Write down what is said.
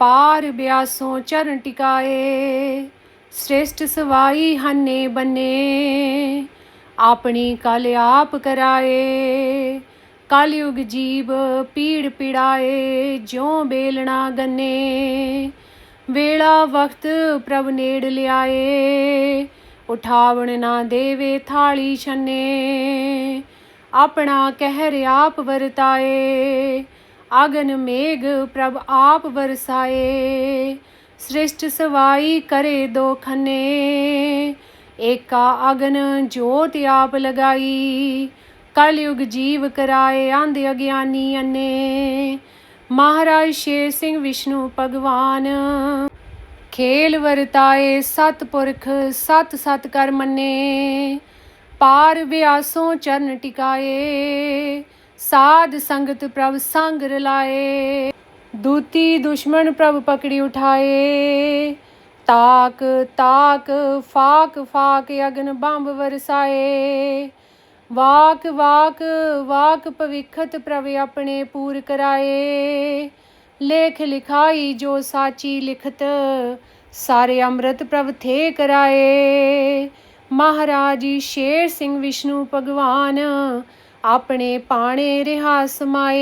ਪਾਰ ਬਿਆਸੋਂ ਚਰਨ ਟਿਕਾਏ, ਸ੍ਰੇਸ਼ਟ ਸਵਾਈ ਹੰਨੇ ਬੰਨੇ। ਆਪਣੀ ਕਲ ਆਪ ਕਰਾਏ ਕਲਯੁਗ ਜੀਵ ਪੀੜ ਪਿੜਾਏ, ਜਿਉ ਬੇਲਣਾ ਗੰਨੇ। ਵੇਲਾ ਵਕਤ ਪ੍ਰਭ ਨੇੜ ਲਿਆਏ, ਉਠਾਵਣ ਨਾ ਦੇਵੇ ਥਾਲੀ ਛੰਨੇ। ਆਪਣਾ ਕਹਿਰ ਆਪ ਵਰਤਾਏ ਅਗਨ ਮੇਘ ਪ੍ਰਭ ਆਪ ਵਰਸਾਏ, ਸ੍ਰਿਸ਼ਟ ਸਵਾਈ ਕਰੇ ਦੋ ਖੰਨੇ। ਏਕਾ ਅਗਨ ਜੋਤ ਆਪ ਲਗਾਈ, ਕਲਯੁਗ ਜੀਵ ਕਰਾਏ ਆਂਧ ਅਗਿਆਨੀ ਅੰਨੇ। ਮਹਾਰਾਜ ਸ਼ੇਰ ਸਿੰਘ ਵਿਸ਼ਨੂੰ ਭਗਵਾਨ, ਖੇਲ ਵਰਤਾਏ ਸਤ ਪੁਰਖ, ਸਤ ਸਤ ਕਰ ਮੰਨੇ। ਪਾਰ ਬਿਆਸੋਂ ਚਰਨ ਟਿਕਾਏ ਸਾਧ ਸੰਗਤ ਪ੍ਰਭ ਸੰਗ ਰਲਾਏ, ਦੂਤੀ ਦੁਸ਼ਮਣ ਪ੍ਰਭ ਪਕੜੀ ਉਠਾਏ। ਤਾਕ ਤਾਕ, ਫਾਕ ਫਾਕ, ਅਗਨ ਬੰਬ ਵਰਸਾਏ। ਵਾਕ ਵਾਕ ਵਾਕ ਭਵਿਖਤ ਪ੍ਰਭ ਆਪਣੇ ਪੂਰ ਕਰਾਏ। ਲੇਖ ਲਿਖਾਈ ਜੋ ਸਾਚੀ ਲਿਖਤ, ਸਾਰੇ ਅੰਮ੍ਰਿਤ ਪ੍ਰਭ ਥੇ ਕਰਾਏ। ਮਹਾਰਾਜੀ ਸ਼ੇਰ ਸਿੰਘ ਵਿਸ਼ਨੂੰ ਭਗਵਾਨ ਆਪਣੇ ਪਾਣੇ ਰਿਹਾ ਸਮਾਏ